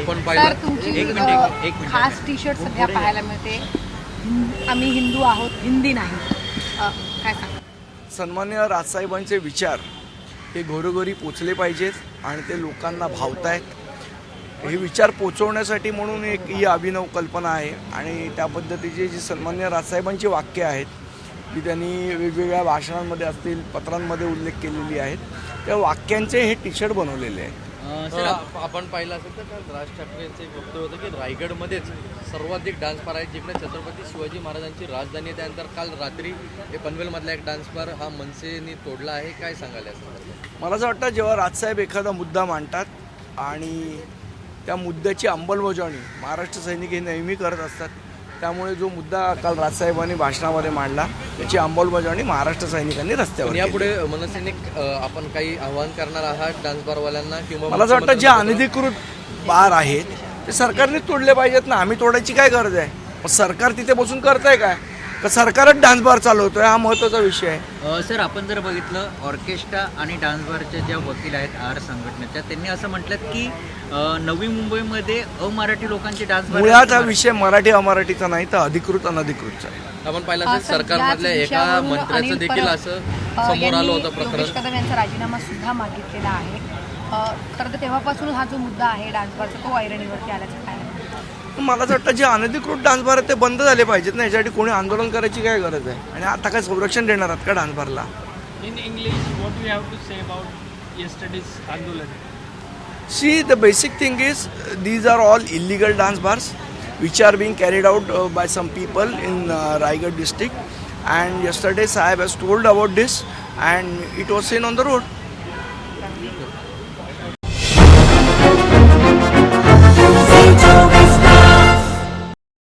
आपण तर पाहिलं. तुमची एक मिनिट अ, एक- एक मिनिट. खास टी शर्ट सध्या पाहायला मिळते. हिं- आम्ही हिंदू आहोत हिंदी नाही. अ, काय सांगा सन्मान्य राजसाहेबांचे विचार हे घरोघरी पोचले पाहिजेत आणि ते लोकांना भावत आहेत हे विचार पोचवण्यासाठी म्हणून एक ही अभिनव कल्पना आहे आणि त्या पद्धतीची जी सन्मान्य राजसाहेबांची वाक्य आहेत की त्यांनी वेगवेगळ्या भाषणांमध्ये असतील पत्रांमध्ये उल्लेख केलेली आहेत त्या वाक्यांचे हे टी शर्ट बनवलेले आहेत. सर आप- आपण पाहिलं असेल तर काल राज ठाकरे यांचं एक वक्तव्य होतं की रायगडमध्येच सर्वाधिक डान्स बार आहे जिकडे छत्रपती शिवाजी महाराजांची राजधानी आहे त्यानंतर काल रात्री हे पनवेलमधला एक डान्स बार हा मनसेने तोडला आहे काय सांगाल या संदर्भात? मला असं वाटतं जेव्हा राजसाहेब एखादा मुद्दा मांडतात आणि त्या मुद्द्याची अंमलबजावणी महाराष्ट्र सैनिक हे नेहमी करत असतात त्यामुळे जो मुद्दा काल राजसाहेबांनी भाषणामध्ये मांडला त्याची अंमलबजावणी महाराष्ट्र सैनिकांनी रस्त्यावर. यापुढे मनसेने अ, आपण काही आव्हान करणार आहात डान्स बारवाल्यांना किंवा मला असं वाटतं जे अनधिकृत बार आहेत ते सरकारने तोडले पाहिजेत ना. आम्ही तोडायची काय गरज आहे? सरकार तिथे बसून करतंय काय? का सरकारच डान्स बार चालवतोय? हा महत्त्वाचा विषय आहे. अ, सर आपण जर बघितलं ऑर्केस्ट्रा आणि डान्स बारच्या ज्या वकील आहेत आर संघटनेच्या त्यांनी असं म्हटलं की अ, नवी मुंबईमध्ये अमराठी लोकांचे डान्स बार मुळात हा विषय मराठी अमराठीचा नाही तर अधिकृत अनधिकृतचा आहे. आपण पाहिलं असेल सर, सरकारमधल्या याच एका विषयावरून मंत्र्याचं अनिल देखील परब, असं अ, समोर आलं यांनी होतं प्रकरण. योगेश कदम यांचा राजीनामा सुद्धा मागितलेला आहे. अ, खरं तर तेव्हापासून हा जो मुद्दा आहे डान्स बारचा तो ऐरणीवरती आल्याचं काय मला असं वाटतं जे अनधिकृत डान्स बार आहेत ते बंद झाले पाहिजेत ना याच्यासाठी कोणी आंदोलन करायची काय गरज आहे? आणि आता काय संरक्षण देणार आहात का डान्स बारला? In English what you have to save आउटीज आंदोलन see the basic thing is these are all illegal dance bars which are being carried out by some people in Raigad district and yesterday's Saheb have as told about this and it was seen on the road